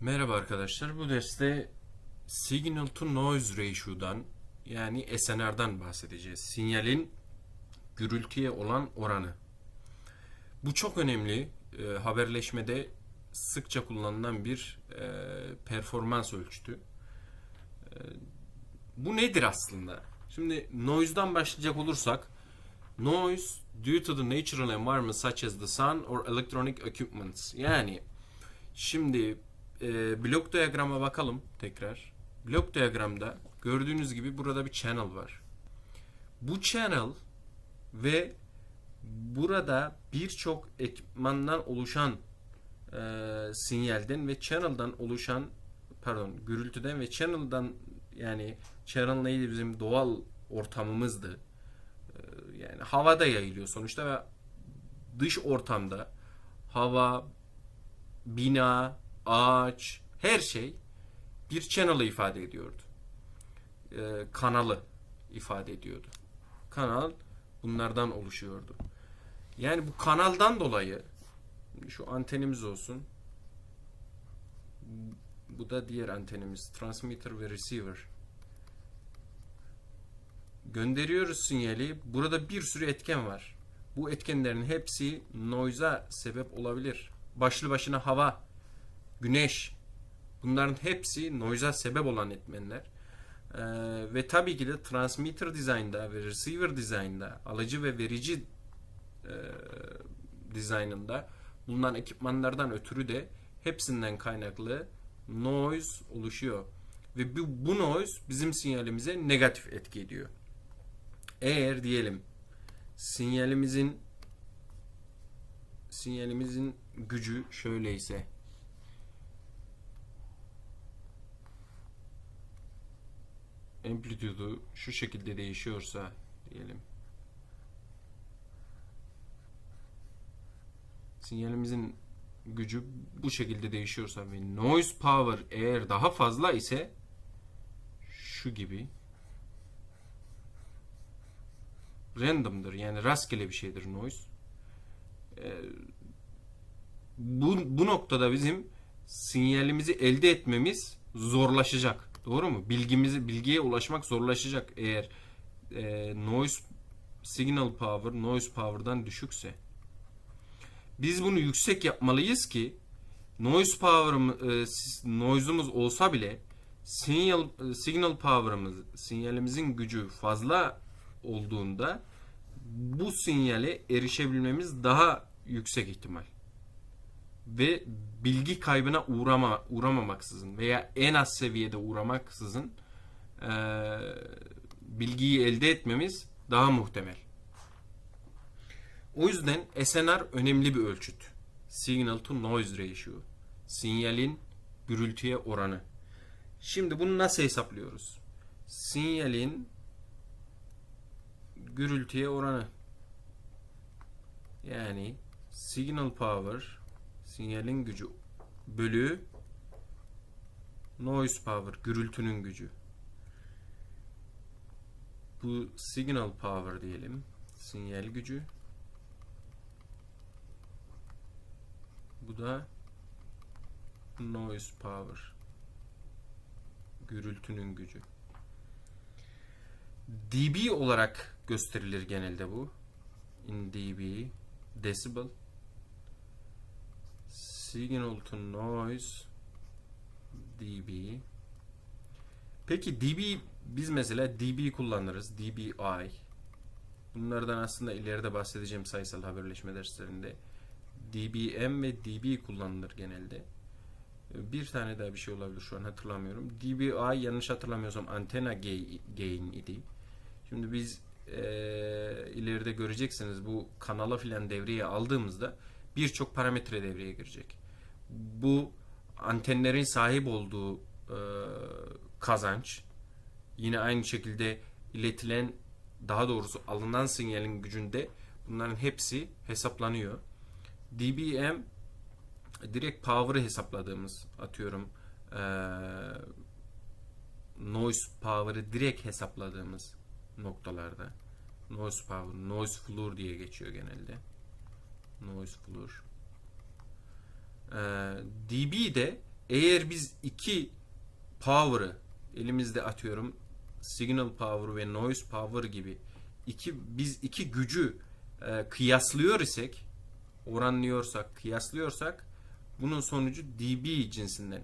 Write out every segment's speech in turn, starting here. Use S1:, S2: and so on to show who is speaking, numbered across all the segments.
S1: Merhaba arkadaşlar. Bu derste Signal to Noise Ratio'dan yani SNR'dan bahsedeceğiz. Sinyalin gürültüye olan oranı. Bu çok önemli. E, haberleşmede sıkça kullanılan bir e, performans ölçütü. E, bu nedir aslında? Şimdi noise'dan başlayacak olursak noise due to the natural environment such as the sun or electronic equipments. Yani Şimdi e, blok diyagrama bakalım tekrar. Blok diyagramda gördüğünüz gibi burada bir channel var. Bu channel ve burada birçok ekipmandan oluşan e, sinyalden ve channel'dan oluşan pardon gürültüden ve channel'dan yani channel neydi bizim doğal ortamımızdı. E, yani havada yayılıyor sonuçta ve dış ortamda hava, bina, ağaç, her şey bir channel'ı ifade ediyordu. Ee, kanalı ifade ediyordu. Kanal bunlardan oluşuyordu. Yani bu kanaldan dolayı şu antenimiz olsun. Bu da diğer antenimiz. Transmitter ve receiver. Gönderiyoruz sinyali. Burada bir sürü etken var. Bu etkenlerin hepsi noise'a sebep olabilir. Başlı başına hava, güneş bunların hepsi noise'a sebep olan etmenler. Ee, ve tabii ki de transmitter dizaynda ve receiver dizaynda alıcı ve verici e, dizaynında bulunan ekipmanlardan ötürü de hepsinden kaynaklı noise oluşuyor. Ve bu, bu noise bizim sinyalimize negatif etki ediyor. Eğer diyelim sinyalimizin sinyalimizin gücü şöyleyse amplitude'u şu şekilde değişiyorsa diyelim sinyalimizin gücü bu şekilde değişiyorsa ve noise power eğer daha fazla ise şu gibi random'dır yani rastgele bir şeydir noise. Ee, bu, bu noktada bizim sinyalimizi elde etmemiz zorlaşacak. Doğru mu? Bilgimizi bilgiye ulaşmak zorlaşacak eğer e, noise signal power noise power'dan düşükse. Biz bunu yüksek yapmalıyız ki noise power e, noise'umuz olsa bile signal e, signal power'ımız sinyalimizin gücü fazla olduğunda bu sinyale erişebilmemiz daha yüksek ihtimal ve bilgi kaybına uğrama uğramamaksızın veya en az seviyede uğramaksızın e, bilgiyi elde etmemiz daha muhtemel. O yüzden SNR önemli bir ölçüt. Signal to noise ratio. Sinyalin gürültüye oranı. Şimdi bunu nasıl hesaplıyoruz? Sinyalin gürültüye oranı. Yani signal power sinyalin gücü bölü noise power gürültünün gücü. Bu signal power diyelim. Sinyal gücü. Bu da noise power gürültünün gücü. dB olarak gösterilir genelde bu. In dB decibel signal to noise dB Peki dB biz mesela dB kullanırız. dBi. Bunlardan aslında ileride bahsedeceğim sayısal haberleşme derslerinde. dBm ve dB kullanılır genelde. Bir tane daha bir şey olabilir şu an hatırlamıyorum. dBi yanlış hatırlamıyorsam antena gain idi. Şimdi biz e, ileride göreceksiniz bu kanala filan devreye aldığımızda birçok parametre devreye girecek. Bu antenlerin sahip olduğu e, kazanç yine aynı şekilde iletilen daha doğrusu alınan sinyalin gücünde bunların hepsi hesaplanıyor. dBm direkt power'ı hesapladığımız atıyorum e, noise power'ı direkt hesapladığımız noktalarda noise power, noise floor diye geçiyor genelde. Noise floor. Ee, dB de eğer biz iki power'ı elimizde atıyorum signal power ve noise power gibi iki biz iki gücü e, kıyaslıyor isek oranlıyorsak kıyaslıyorsak bunun sonucu dB cinsinden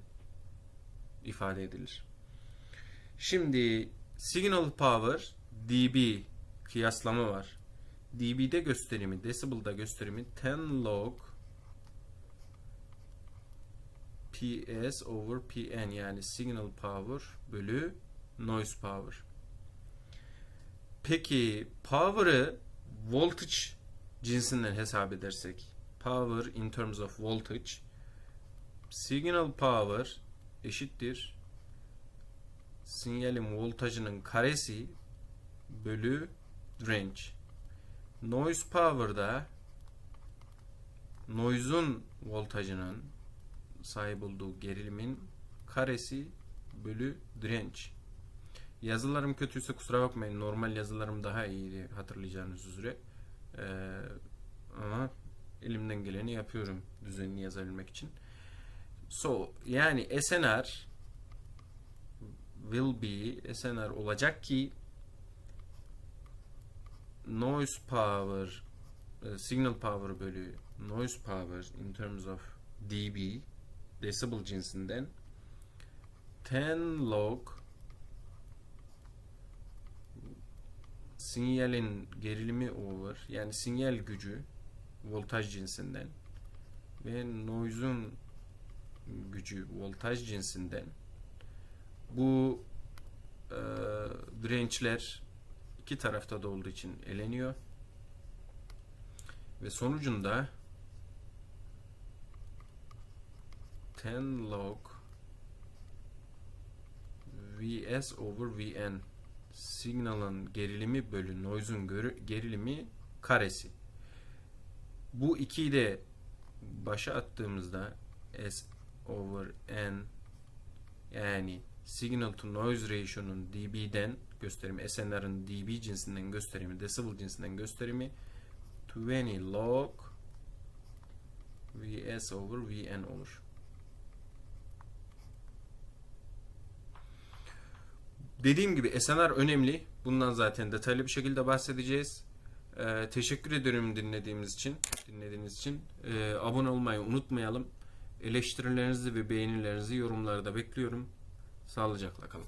S1: ifade edilir. Şimdi signal power dB kıyaslama var. dB'de gösterimi, decibel'da gösterimi 10 log PS over PN yani signal power bölü noise power. Peki power'ı voltage cinsinden hesap edersek power in terms of voltage signal power eşittir sinyalin voltajının karesi bölü range. Noise power'da noise'un voltajının sahip olduğu gerilimin karesi bölü direnç. Yazılarım kötüyse kusura bakmayın. Normal yazılarım daha iyiydi hatırlayacağınız üzere. Ee, ama elimden geleni yapıyorum düzenli yazabilmek için. So yani SNR will be SNR olacak ki noise power e, signal power bölü noise power in terms of dB decibel cinsinden 10 log sinyalin gerilimi over yani sinyal gücü voltaj cinsinden ve noise'un gücü voltaj cinsinden bu e, dirençler iki tarafta da olduğu için eleniyor. Ve sonucunda 10 log Vs over Vn signalın gerilimi bölü noise'un gerilimi karesi. Bu ikiyi de başa attığımızda S over N yani signal to noise ratio'nun dB'den gösterimi, SNR'ın dB cinsinden gösterimi, decibel cinsinden gösterimi 20 log Vs over Vn olur. Dediğim gibi SNR önemli. Bundan zaten detaylı bir şekilde bahsedeceğiz. Ee, teşekkür ederim dinlediğimiz için, dinlediğiniz için. Ee, abone olmayı unutmayalım. Eleştirilerinizi ve beğenilerinizi yorumlarda bekliyorum. Sağlıcakla kalın.